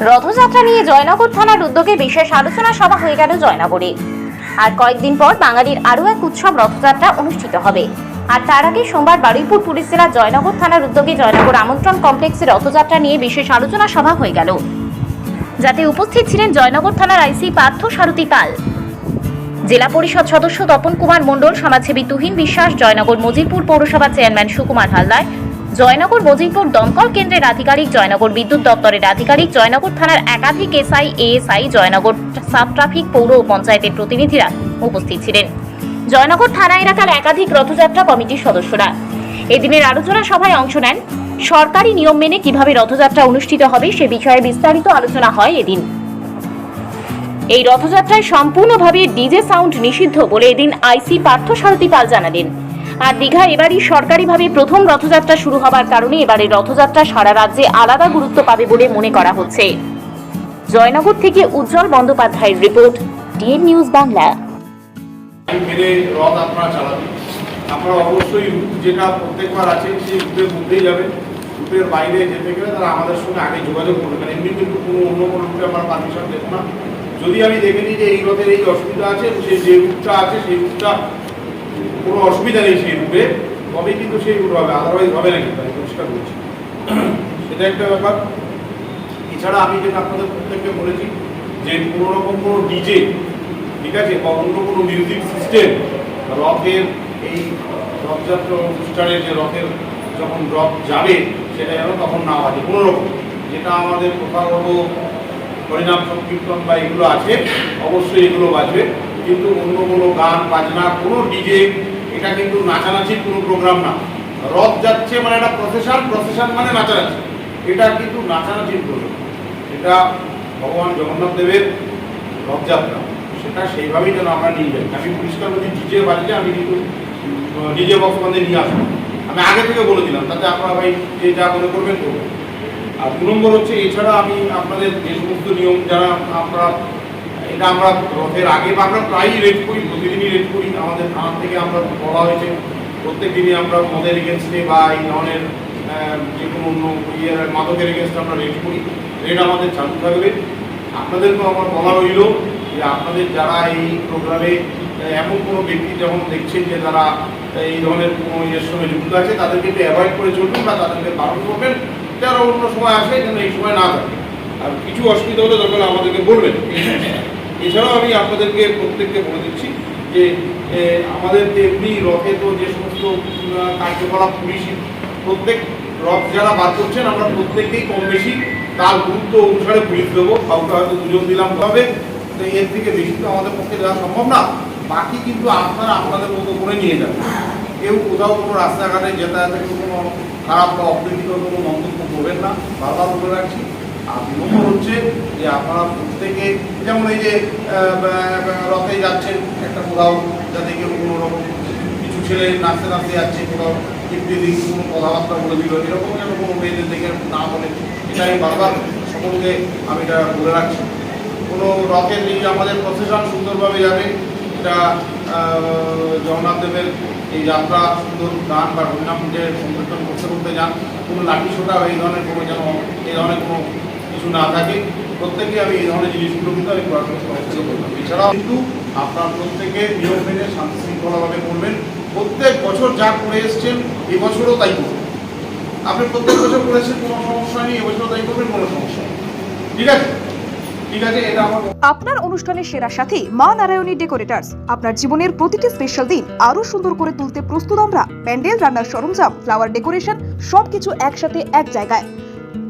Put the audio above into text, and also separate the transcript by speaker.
Speaker 1: রথযাত্রা নিয়ে জয়নগর থানার উদ্যোগে বিশেষ আলোচনা সভা হয়ে গেল জয়নগরে। আর কয়েকদিন পর বাঙালির আরও এক উৎসব রথযাত্রা অনুষ্ঠিত হবে। আর তার আগে সোমবার বারুইপুর পুলিশ জেলার জয়নগর থানার উদ্যোগে জয়নগর আমন্ত্রণ কমপ্লেক্সে রথযাত্রা নিয়ে বিশেষ আলোচনা সভা হয়ে গেল। যাতে উপস্থিত ছিলেন জয়নগর থানার আইসি পার্থ সারথী পাল। জেলা পরিষদ সদস্য তপন কুমার মণ্ডল, সমাজসেবী তুহিন বিশ্বাস, জয়নগর মজিরপুর পৌরসভা চেয়ারম্যান সুকুমার হালদার জয়নগর মজিরপুর দমকল কেন্দ্রের আধিকারিক জয়নগর বিদ্যুৎ দপ্তরের আধিকারিক জয়নগর থানার একাধিক SI, ASI, Jaynagar sub traffic পৌর ও পঞ্চায়েতের প্রতিনিধিরা উপস্থিত ছিলেন। জয়নগর থানা এলাকার একাধিক রথযাত্রা কমিটির সদস্যরা। এদিনের আলোচনা সভায় অংশ নেন, সরকারি নিয়ম মেনে কীভাবে রথযাত্রা অনুষ্ঠিত হবে সে বিষয়ে বিস্তারিত আলোচনা হয় এদিন। এই রথযাত্রায় সম্পূর্ণভাবে ডিজে সাউন্ড নিষিদ্ধ বলে এদিন আইসি পার্থ সারথী পাল জানালেন। আর দীঘা এবারই সরকারিভাবে প্রথম রথযাত্রা শুরু হবার কারণে এবারে রথযাত্রা সারা রাজ্যে আলাদা গুরুত্ব পাবে বলে মনে করা হচ্ছে। জয়নগর থেকে উজ্জ্বল বন্দ্যোপাধ্যায়ের রিপোর্ট, ডিএন নিউজ বাংলা।
Speaker 2: আপনারা অবশ্যই যেটা প্রত্যেকবার আছে, সেই রুটের মধ্যেই যাবেন রুটের বাইরে যেতে গেলে তারা আমাদের সঙ্গে আগে যোগাযোগ করবেন এমনি কিন্তু কোনো অন্য কোনো রুটে আমরা পারমিশন দেবো না। যদি আমি দেখে নিই যে এই রথের এই অসুবিধা আছে সেই যে রুটটা আছে, সেই রুটটা কোনো অসুবিধা নেই সেই রূপে, তবেই কিন্তু সেই রুট হবে আদারওয়াইজ হবে না কিন্তু আমি পরিষ্কার করছি সেটা একটা ব্যাপার। এছাড়া আমি যেটা আপনাদের প্রত্যেককে বলেছি, যে কোনো রকম কোনো ডিজে, ঠিক আছে, বা অন্য কোনো মিউজিক সিস্টেম রথের এই রথযাত্রা অনুষ্ঠানের যে রথের যখন রথ যাবে, সেটা যেন তখন না বাজে, কোনো রকম। যেটা আমাদের প্রথাগত হরিনাম সংকীর্তন বা এগুলো আছে, অবশ্যই এগুলো বাজবে। কিন্তু অন্য কোনো গান, বাজনা, কোনো ডিজে এটা কিন্তু নাচানাচির কোনো প্রোগ্রাম না। রথ যাচ্ছে মানে একটা প্রসেশন প্রসেশন মানে নাচানাচি। এটা কিন্তু নাচানাচির প্রোগ্রাম এটা ভগবান জগন্নাথ দেবের রথযাত্রা। সেটা সেইভাবেই যেন আমরা নিয়ে যাই। আমি পরিষ্কার বলছি, ডিজে বাজলে আমি কিন্তু ডিজে বক্স আমাদের নিয়ে আসব। আমি আগে থেকে বলে দিলাম, তাতে আপনারা ভাই যে যা মনে করবেন করবেন আর দু নম্বর হচ্ছে, এছাড়া আমি আপনাদের যে সমস্ত নিয়ম যারা আমরা, এটা আমরা রথের আগে বা আমরা প্রায়ই রেড করি প্রতিদিনই রেড করি, আমাদের থানা থেকে আমরা বলা হয়েছে প্রত্যেক দিনই আমরা মদের এগেনস্টে বা এই ধরনের যে কোনো অন্য ইয়ে মাদকের এগেনস্টে আমরা রেড করি। রেড আমাদের চালু থাকবে। আপনাদেরকেও আমার বলা রইল যে আপনাদের যারা এই প্রোগ্রামে এমন কোনো ব্যক্তি যেমন দেখছেন যে তারা এই ধরনের কোনো ইয়ের সঙ্গে যুক্ত আছে, তাদেরকে একটু অ্যাভয়েড করে চলবেন বা তাদেরকে বারণ করবেন। যারা অন্য সময় আসে, যেন এই সময় না থাকে। আর কিছু অসুবিধা হলে দরকার আমাদেরকে বলবেন। এছাড়াও আমি আপনাদেরকে প্রত্যেককে বলে দিচ্ছি যে আমাদের যে এমনি রথে তো যে সমস্ত কার্যকলাপ পুলিশি প্রত্যেক রথ যারা বাদ করছেন, আমরা প্রত্যেককেই কম বেশি তার গুরুত্ব অনুসারে পুলিশ দেবো। কাউকে হয়তো দুজন দিলাম হবে, তো এর থেকে বেশি তো আমাদের পক্ষে দেওয়া সম্ভব না। বাকি কিন্তু আপনারা আপনাদের মতো করে নিয়ে যাবেন কেউ কোথাও কোনো রাস্তাঘাটে যাতায়াতে কেউ কোনো খারাপ বা অপ্রীতিকর কোনো মন্তব্য করবেন না। বারবার বলে রাখছি আর দু হচ্ছে যে আপনারা প্রত্যেকে, যেমন এই যে রথে যাচ্ছেন, একটা কোথাও যাতে কেউ কোনো রকম কিছু ছেলে নাচতে নাচতে যাচ্ছে, কোথাও ইত্যাদি কোনো কথাবার্তা বলে দিল, এরকম যেন কোনো মেয়েদের দেখে না বলে এটা আমি বারবার সকলকে আমি এটা বলে রাখছি। কোনো রথের এই আমাদের প্রসেশন সুন্দরভাবে যাবে, এটা জগন্নাথ দেবের এই যাত্রা, সুন্দর গান বা হরিনাম যে সংকীর্তন করতে করতে যান, কোনো লাঠি ছোটা এই ধরনের কোনো যেন, এই ধরনের কোনো কিছু না থাকে, প্রত্যেকে আমি এই ধরনের জিনিসগুলো কিন্তু আমি প্রশাসন সহযোগিতা করলাম। এছাড়াও কিন্তু আপনার প্রত্যেকে নিয়ম মেনে শান্তি শৃঙ্খলাভাবে করবেন প্রত্যেক বছর যা করে এসছেন, এবছরও তাই করবেন। আপনি প্রত্যেক বছর করেছেন কোনো সমস্যা নেই, এবছরও তাই করবেন, কোনো সমস্যা নেই। ঠিক আছে?
Speaker 3: আপনার অনুষ্ঠানের সেরা সাথী মা নারায়ণী ডেকোরেটার্স। আপনার জীবনের প্রতিটি স্পেশাল দিন আরও সুন্দর করে তুলতে প্রস্তুত আমরা। প্যান্ডেল, রান্নার সরঞ্জাম ফ্লাওয়ার ডেকোরেশন সবকিছু একসাথে এক জায়গায়।